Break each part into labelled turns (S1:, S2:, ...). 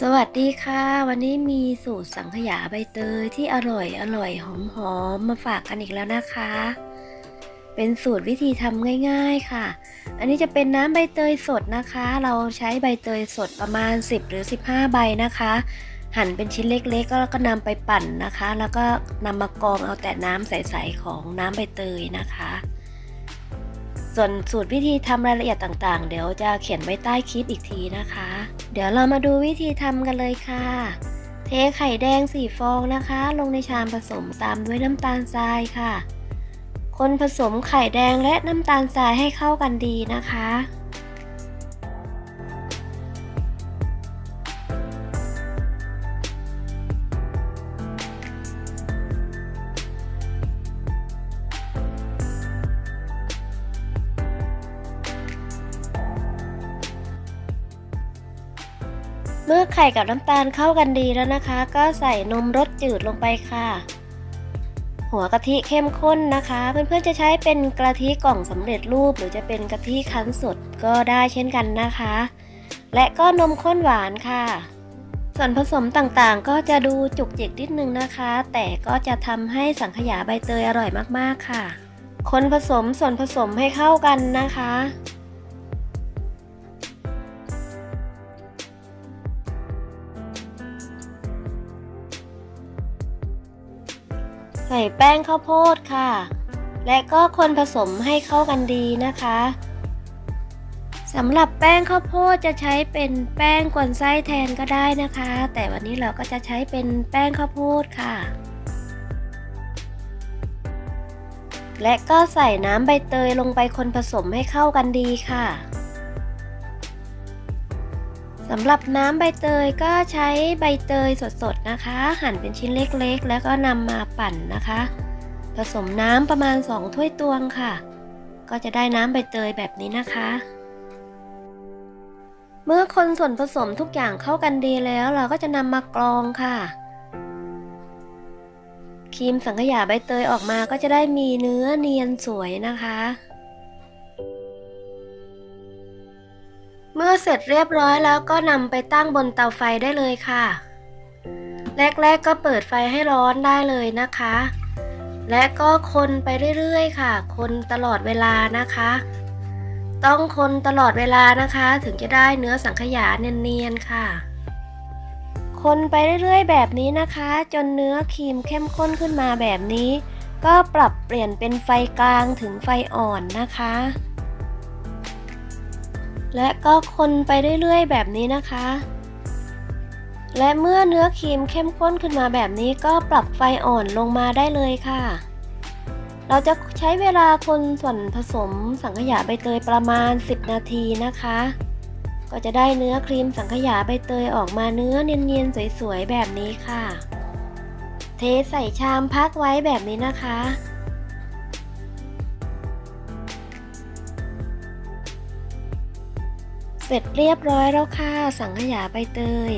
S1: สวัสดีค่ะ วันนี้มีสูตรสังขยาใบเตยที่อร่อยอร่อยหอมหอมมาฝากกันอีกแล้วนะคะ เป็นสูตรวิธีทำง่ายๆค่ะ อันนี้จะเป็นน้ำใบเตยสดนะคะ เราใช้ใบเตยสดประมาณ 10 หรือ 15 ใบนะคะ หั่นเป็นชิ้นเล็กๆ ก็แล้วก็นำไปปั่นนะคะ แล้วก็นำมากรองเอาแต่น้ำใสๆของน้ำใบเตยนะคะ ส่วนสูตรวิธีทำรายละเอียดต่างๆ เดี๋ยวจะเขียนไว้ใต้คลิปอีกทีนะคะ เดี๋ยวเรามาดูวิธีทำกันเลยค่ะ เทไข่แดงสี่ฟองนะคะ ลงในชามผสมตามด้วยน้ำตาลทรายค่ะ คนผสมไข่แดงและน้ำตาลทรายให้เข้ากันดีนะคะ เมื่อไข่กับน้ำตาลเข้ากันดีแล้วนะคะ ก็ใส่นมรสจืดลงไปค่ะ หัวกะทิเข้มข้นนะคะ เพื่อนๆจะใช้เป็นกะทิกล่องสำเร็จรูป หรือจะเป็นกะทิคั้นสดก็ได้เช่นกันนะคะ และก็นมข้นหวานค่ะ ส่วนผสมต่างๆ ก็จะดูจุกจิกนิดนึงนะคะ แต่ก็จะทำให้สังขยาใบเตยอร่อยมากๆค่ะ คนผสมส่วนผสมให้เข้ากันนะคะ ส่แป้งข้าวโพดค่ะ และก็คนผสมให้เข้ากันดีนะคะสำหรับแป้งข้าวโพดจะใช้เป็นแป้งกวนไส้แทนก็ได้นะคะ แต่วันนี้เราก็จะใช้เป็นแป้งข้าวโพดค่ะ และก็ใส่น้ำใบเตยลงไปคนผสมให้เข้ากันดีค่ะ สำหรับน้ำใบเตยก็ใช้ใบเตยสดๆนะคะ หั่นเป็นชิ้นเล็กๆ แล้วก็นำมาปั่นนะคะ ผสมน้ำประมาณ 2 ถ้วยตวงค่ะ ก็จะได้น้ำใบเตยแบบนี้นะคะ เมื่อคนส่วนผสมทุกอย่างเข้ากันดีแล้ว เราก็จะนำมากรองค่ะครีมสังขยาใบเตยออกมาก็จะได้มีเนื้อเนียนสวยนะคะ เมื่อเสร็จเรียบร้อยแล้วก็นำไปตั้งบนเตาไฟได้เลยค่ะ แรกๆก็เปิดไฟให้ร้อนได้เลยนะคะ และก็คนไปเรื่อยๆ ค่ะ คนตลอดเวลานะคะ ต้องคนตลอดเวลานะคะ ถึงจะได้เนื้อสังขยาเนียนๆค่ะ คนไปเรื่อยๆ แบบนี้นะคะ จนเนื้อครีมเข้มข้นขึ้นมาแบบนี้ ก็ปรับเปลี่ยนเป็นไฟกลางถึงไฟอ่อนนะคะ และก็คนไปเรื่อยๆ แบบนี้นะคะ และเมื่อเนื้อครีมเข้มข้นขึ้นมาแบบนี้ก็ปรับไฟอ่อนลงมาได้เลยค่ะ เราจะใช้เวลาคนส่วนผสมสังขยาใบเตยประมาณ 10 นาทีนะคะ ก็จะได้เนื้อครีมสังขยาใบเตยออกมาเนื้อเนียนๆสวยๆแบบนี้ค่ะ เทใส่ชามพักไว้แบบนี้นะคะ เสร็จเรียบร้อยแล้วค่ะ สังขยาใบเตย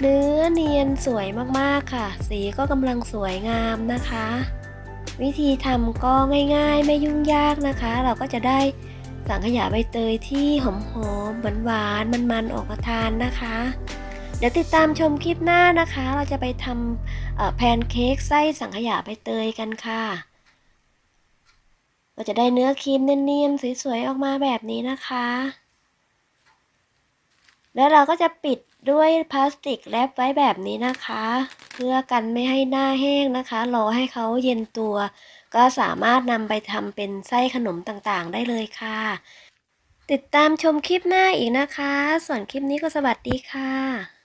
S1: เนื้อเนียนสวยมากๆค่ะ สีก็กำลังสวยงามนะคะ วิธีทำก็ง่ายๆไม่ยุ่งยากนะคะ เราก็จะได้สังขยาใบเตยที่หอมๆหวานๆมันๆออกมาทานนะคะ เดี๋ยวติดตามชมคลิปหน้านะคะ เราจะไปทำแพนเค้กไส้สังขยาใบเตยกันค่ะก็จะได้เนื้อครีมเนียนๆสวยๆออกมาแบบนี้นะคะ แล้วเราก็จะปิดด้วยพลาสติกแรปไว้แบบนี้นะคะ เพื่อกันไม่ให้หน้าแห้งนะคะรอให้เขาเย็นตัว ก็สามารถนำไปทำเป็นไส้ขนมต่างๆ ได้เลยค่ะ ติดตามชมคลิปหน้าอีกนะคะ ส่วนคลิปนี้ก็สวัสดีค่ะ